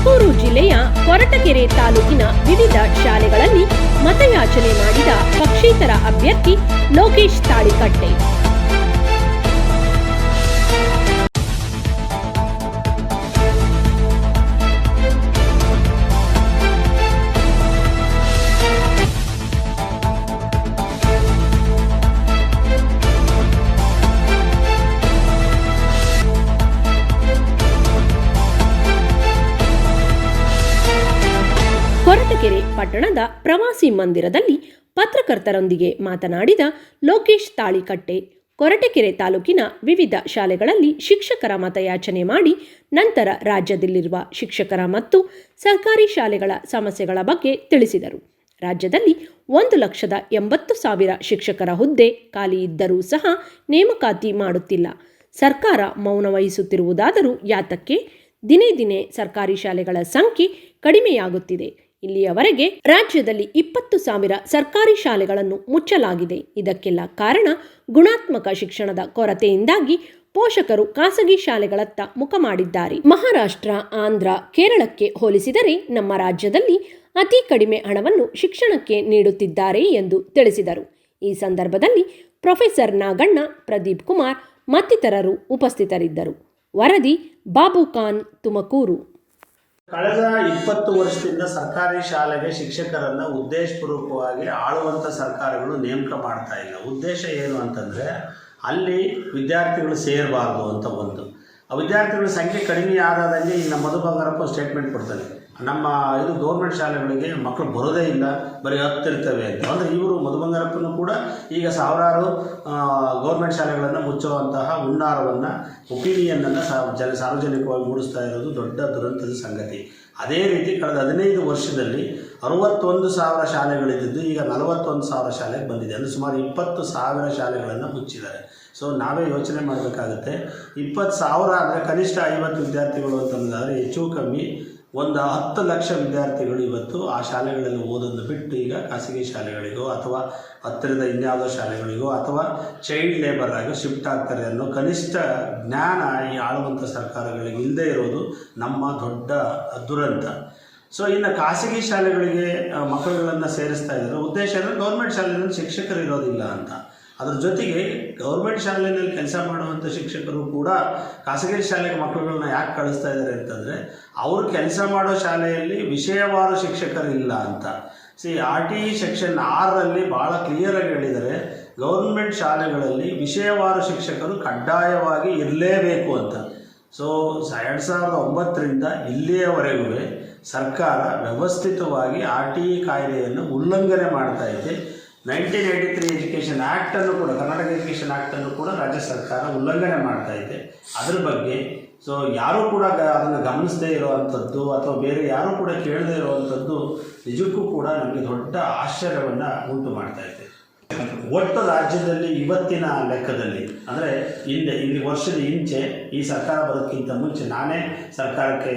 ತುಮಕೂರು ಜಿಲ್ಲೆಯ ಕೊರಟಗೆರೆ ತಾಲೂಕಿನ ವಿವಿಧ ಶಾಲೆಗಳಲ್ಲಿ ಮತಯಾಚನೆ ಮಾಡಿದ ಪಕ್ಷೇತರ ಅಭ್ಯರ್ಥಿ ಲೋಕೇಶ್ ತಾಳಿಕಟ್ಟೆ. ಕೊರಟಗೆರೆ ಪಟ್ಟಣದ ಪ್ರವಾಸಿ ಮಂದಿರದಲ್ಲಿ ಪತ್ರಕರ್ತರೊಂದಿಗೆ ಮಾತನಾಡಿದ ಲೋಕೇಶ್ ತಾಳಿಕಟ್ಟೆ, ಕೊರಟಗೆರೆ ತಾಲೂಕಿನ ವಿವಿಧ ಶಾಲೆಗಳಲ್ಲಿ ಶಿಕ್ಷಕರ ಮತಯಾಚನೆ ಮಾಡಿ ನಂತರ ರಾಜ್ಯದಲ್ಲಿರುವ ಶಿಕ್ಷಕರ ಮತ್ತು ಸರ್ಕಾರಿ ಶಾಲೆಗಳ ಸಮಸ್ಯೆಗಳ ಬಗ್ಗೆ ತಿಳಿಸಿದರು. ರಾಜ್ಯದಲ್ಲಿ ಒಂದು ಲಕ್ಷದ ಎಂಬತ್ತು ಸಾವಿರ ಶಿಕ್ಷಕರ ಹುದ್ದೆ ಖಾಲಿ ಇದ್ದರೂ ಸಹ ನೇಮಕಾತಿ ಮಾಡುತ್ತಿಲ್ಲ. ಸರ್ಕಾರ ಮೌನ ವಹಿಸುತ್ತಿರುವುದಾದರೂ ಯಾತಕ್ಕೆ? ದಿನೇ ದಿನೇ ಸರ್ಕಾರಿ ಶಾಲೆಗಳ ಸಂಖ್ಯೆ ಕಡಿಮೆಯಾಗುತ್ತಿದೆ. ಇಲ್ಲಿಯವರೆಗೆ ರಾಜ್ಯದಲ್ಲಿ ಇಪ್ಪತ್ತು ಸಾವಿರ ಸರ್ಕಾರಿ ಶಾಲೆಗಳನ್ನು ಮುಚ್ಚಲಾಗಿದೆ. ಇದಕ್ಕೆಲ್ಲ ಕಾರಣ ಗುಣಾತ್ಮಕ ಶಿಕ್ಷಣದ ಕೊರತೆಯಿಂದಾಗಿ ಪೋಷಕರು ಖಾಸಗಿ ಶಾಲೆಗಳತ್ತ ಮುಖ ಮಾಡಿದ್ದಾರೆ. ಮಹಾರಾಷ್ಟ್ರ, ಆಂಧ್ರ, ಕೇರಳಕ್ಕೆ ಹೋಲಿಸಿದರೆ ನಮ್ಮ ರಾಜ್ಯದಲ್ಲಿ ಅತಿ ಕಡಿಮೆ ಹಣವನ್ನು ಶಿಕ್ಷಣಕ್ಕೆ ನೀಡುತ್ತಿದ್ದಾರೆ ಎಂದು ತಿಳಿಸಿದರು. ಈ ಸಂದರ್ಭದಲ್ಲಿ ಪ್ರೊಫೆಸರ್ ನಾಗಣ್ಣ, ಪ್ರದೀಪ್ ಕುಮಾರ್ ಮತ್ತಿತರರು ಉಪಸ್ಥಿತರಿದ್ದರು. ವರದಿ ಬಾಬು ಖಾನ್ ತುಮಕೂರು. ಕಳೆದ ಇಪ್ಪತ್ತು ವರ್ಷದಿಂದ ಸರ್ಕಾರಿ ಶಾಲೆಗೆ ಶಿಕ್ಷಕರನ್ನು ಉದ್ದೇಶಪೂರ್ವಕವಾಗಿ ಆಳುವಂಥ ಸರ್ಕಾರಗಳು ನೇಮಕ ಮಾಡ್ತಾ ಇಲ್ಲ. ಉದ್ದೇಶ ಏನು ಅಂತಂದರೆ ಅಲ್ಲಿ ವಿದ್ಯಾರ್ಥಿಗಳು ಸೇರಬಾರ್ದು ಅಂತ ಒಂದು. ವಿದ್ಯಾರ್ಥಿಗಳ ಸಂಖ್ಯೆ ಕಡಿಮೆ ಆದಾದಲ್ಲಿ ಇನ್ನು ಮಧು ಬಂಗಾರಪ್ಪ ಸ್ಟೇಟ್ಮೆಂಟ್ ಕೊಡ್ತಾರೆ. ನಮ್ಮ ಇದು ಗೌರ್ಮೆಂಟ್ ಶಾಲೆಗಳಿಗೆ ಮಕ್ಕಳು ಬರೋದೇ ಇಲ್ಲ, ಬರೀ ಹತ್ತಿರ್ತವೆ ಅಂತ. ಅಂದರೆ ಇವರು ಮಧು ಬಂಗಾರಪ್ಪನೂ ಕೂಡ ಈಗ ಸಾವಿರಾರು ಗೌರ್ಮೆಂಟ್ ಶಾಲೆಗಳನ್ನು ಮುಚ್ಚುವಂತಹ ಹುನ್ನಾರವನ್ನು ಒಪಿನಿಯನ್ನನ್ನು ಸಾರ್ವಜನಿಕವಾಗಿ ಮೂಡಿಸ್ತಾ ಇರೋದು ದೊಡ್ಡ ದುರಂತದ ಸಂಗತಿ. ಅದೇ ರೀತಿ ಕಳೆದ ಹದಿನೈದು ವರ್ಷದಲ್ಲಿ ಅರುವತ್ತೊಂದು ಸಾವಿರ ಶಾಲೆಗಳಿದ್ದು, ಈಗ ನಲವತ್ತೊಂದು ಸಾವಿರ ಶಾಲೆಗೆ ಬಂದಿದೆ. ಅಂದರೆ ಸುಮಾರು ಇಪ್ಪತ್ತು ಸಾವಿರ ಶಾಲೆಗಳನ್ನು ಮುಚ್ಚಿದ್ದಾರೆ. ಸೊ ನಾವೇ ಯೋಚನೆ ಮಾಡಬೇಕಾಗುತ್ತೆ, ಇಪ್ಪತ್ತು ಸಾವಿರ ಅಂದರೆ ಕನಿಷ್ಠ ಐವತ್ತು ವಿದ್ಯಾರ್ಥಿಗಳು ಅಂತಂದರೆ ಹೆಚ್ಚು ಕಮ್ಮಿ ಒಂದು ಹತ್ತು ಲಕ್ಷ ವಿದ್ಯಾರ್ಥಿಗಳು ಇವತ್ತು ಆ ಶಾಲೆಗಳಲ್ಲಿ ಓದೋದು ಬಿಟ್ಟು ಈಗ ಖಾಸಗಿ ಶಾಲೆಗಳಿಗೋ ಅಥವಾ ಹತ್ತಿರದ ಇನ್ಯಾವುದೋ ಶಾಲೆಗಳಿಗೋ ಅಥವಾ ಚೈಲ್ಡ್ ಲೇಬರ್ ಆಗಿ ಶಿಫ್ಟ್ ಆಗ್ತಾರೆ ಅನ್ನೋ ಕನಿಷ್ಠ ಜ್ಞಾನ ಈ ಆಳುವಂಥ ಸರ್ಕಾರಗಳಿಗೆ ಇಲ್ಲದೆ ಇರೋದು ನಮ್ಮ ದೊಡ್ಡ ದುರಂತ. ಸೊ ಇನ್ನು ಖಾಸಗಿ ಶಾಲೆಗಳಿಗೆ ಮಕ್ಕಳುಗಳನ್ನು ಸೇರಿಸ್ತಾ ಇದ್ದಾರೆ. ಉದ್ದೇಶ ಅಂದರೆ ಗೌರ್ಮೆಂಟ್ ಶಾಲೆಯಲ್ಲಿ ಶಿಕ್ಷಕರು ಇರೋದಿಲ್ಲ ಅಂತ. ಅದ್ರ ಜೊತೆಗೆ ಗೌರ್ಮೆಂಟ್ ಶಾಲೆಯಲ್ಲಿ ಕೆಲಸ ಮಾಡುವಂಥ ಶಿಕ್ಷಕರು ಕೂಡ ಖಾಸಗಿ ಶಾಲೆಗೆ ಮಕ್ಕಳುಗಳನ್ನ ಯಾಕೆ ಕಳಿಸ್ತಾ ಇದ್ದಾರೆ ಅಂತಂದರೆ, ಅವರು ಕೆಲಸ ಮಾಡೋ ಶಾಲೆಯಲ್ಲಿ ವಿಷಯವಾರು ಶಿಕ್ಷಕರು ಇಲ್ಲ ಅಂತ C R T E section ಆರರಲ್ಲಿ ಭಾಳ ಕ್ಲಿಯರಾಗಿ ಹೇಳಿದರೆ ಗೌರ್ಮೆಂಟ್ ಶಾಲೆಗಳಲ್ಲಿ ವಿಷಯವಾರು ಶಿಕ್ಷಕರು ಕಡ್ಡಾಯವಾಗಿ ಇರಲೇಬೇಕು ಅಂತ. ಸೊ ಎರಡು ಸಾವಿರದ ಒಂಬತ್ತರಿಂದ ಇಲ್ಲಿಯವರೆಗೂ ಸರ್ಕಾರ ವ್ಯವಸ್ಥಿತವಾಗಿ ಆರ್ ಟಿ ಇ ಕಾಯ್ದೆಯನ್ನು ಉಲ್ಲಂಘನೆ ಮಾಡ್ತಾ ಇದೆ. ನೈನ್ಟೀನ್ ಏಯ್ಟಿ ತ್ರೀ ಎಜುಕೇಷನ್ ಆ್ಯಕ್ಟನ್ನು ಕೂಡ, ಕರ್ನಾಟಕ ಎಜುಕೇಷನ್ ಆ್ಯಕ್ಟನ್ನು ಕೂಡ ರಾಜ್ಯ ಸರ್ಕಾರ ಉಲ್ಲಂಘನೆ ಮಾಡ್ತಾ ಇದೆ. ಅದ್ರ ಬಗ್ಗೆ ಸೊ ಯಾರೂ ಕೂಡ ಅದನ್ನು ಗಮನಿಸದೇ ಇರುವಂಥದ್ದು ಅಥವಾ ಬೇರೆ ಯಾರೂ ಕೂಡ ಕೇಳದೇ ಇರುವಂಥದ್ದು, ನಿಜಕ್ಕೂ ಕೂಡ ನಮಗೆ ದೊಡ್ಡ ಆಶ್ಚರ್ಯವನ್ನು ಉಂಟು ಮಾಡ್ತಾ ಇದೆ. ಒಟ್ಟು ರಾಜ್ಯದಲ್ಲಿ ಇವತ್ತಿನ ಲೆಕ್ಕದಲ್ಲಿ, ಅಂದರೆ ಹಿಂದೆ, ಇಲ್ಲಿ ವರ್ಷದ ಹಿಂಚೆ ಈ ಸರ್ಕಾರ ಬರೋದಕ್ಕಿಂತ ಮುಂಚೆ ನಾನೇ ಸರ್ಕಾರಕ್ಕೆ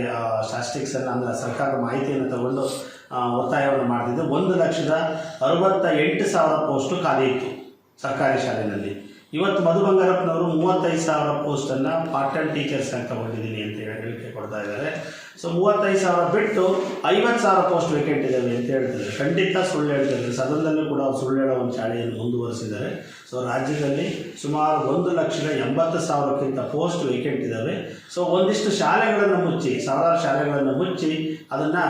ಸ್ಟಾಸ್ಟಿಕ್ಸನ್ನು ಅಂದರೆ ಸರ್ಕಾರದ ಮಾಹಿತಿಯನ್ನು ತಗೊಂಡು ಒತ್ತಾಯವನ್ನು ಮಾಡ್ತಿದ್ದೆ. ಒಂದು ಲಕ್ಷದ ಅರವತ್ತ ಎಂಟು ಸಾವಿರ ಪೋಸ್ಟು ಖಾಲಿ ಇತ್ತು ಸರ್ಕಾರಿ ಶಾಲೆಯಲ್ಲಿ. ಇವತ್ತು ಮಧು ಬಂಗಾರಪ್ಪನವರು ಮೂವತ್ತೈದು ಸಾವಿರ ಪೋಸ್ಟನ್ನು ಪಾರ್ಟ್ ಟೈಮ್ ಟೀಚರ್ಸ್ ಅಂತ ತಗೊಂಡಿದ್ದೀನಿ ಅಂತ ಹೇಳಿ ಹೇಳಿಕೆ ಕೊಡ್ತಾ ಇದ್ದಾರೆ. ಸೊ ಮೂವತ್ತೈದು ಸಾವಿರ ಬಿಟ್ಟು ಐವತ್ತು ಸಾವಿರ ಪೋಸ್ಟ್ ವೇಕೆಂಟ್ ಇದ್ದಾವೆ ಅಂತ ಹೇಳ್ತಿದ್ದಾರೆ. ಖಂಡಿತ ಸುಳ್ಳು ಹೇಳ್ತಿದ್ದಾರೆ. ಸದನದಲ್ಲೂ ಕೂಡ ಅವರು ಸುಳ್ಳು ಹೇಳೋ ಒಂದು ಚಾಳಿಯನ್ನು ಮುಂದುವರೆಸಿದ್ದಾರೆ. ಸೊ ರಾಜ್ಯದಲ್ಲಿ ಸುಮಾರು ಒಂದು ಲಕ್ಷದ ಎಂಬತ್ತು ಸಾವಿರಕ್ಕಿಂತ ಪೋಸ್ಟ್ ವೇಕೆಂಟ್ ಇದ್ದಾವೆ ಸೊ ಒಂದಿಷ್ಟು ಶಾಲೆಗಳನ್ನು ಮುಚ್ಚಿ, ಸಾವಿರಾರು ಶಾಲೆಗಳನ್ನು ಮುಚ್ಚಿ ಅದನ್ನು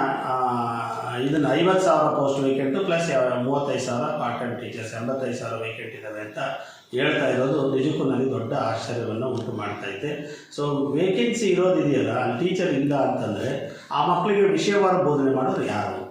ಇದನ್ನು ಐವತ್ತು ಸಾವಿರ ಪೋಸ್ಟ್ ವೇಕೆಂಟು ಪ್ಲಸ್ ಮೂವತ್ತೈದು ಸಾವಿರ ಪಾರ್ಟ್ ಟೈಮ್ ಟೀಚರ್ಸ್ ಎಂಬತ್ತೈದು ಸಾವಿರ ವೇಕೆಂಟ್ ಇದ್ದಾವೆ ಅಂತ ಹೇಳ್ತಾ ಇರೋದು ನಿಜಕ್ಕೂ ನನಗೆ ದೊಡ್ಡ ಆಶ್ಚರ್ಯವನ್ನು ಉಂಟು ಮಾಡ್ತಾ ಇದೆ. ಸೊ ವೇಕೆನ್ಸಿ ಇರೋದಿದೆಯಲ್ಲ, ಅಲ್ಲಿ ಟೀಚರ್ ಇಲ್ಲ ಅಂತಂದರೆ ಆ ಮಕ್ಕಳಿಗೆ ವಿಷಯವಾರ ಬೋಧನೆ ಮಾಡೋರು ಯಾರು?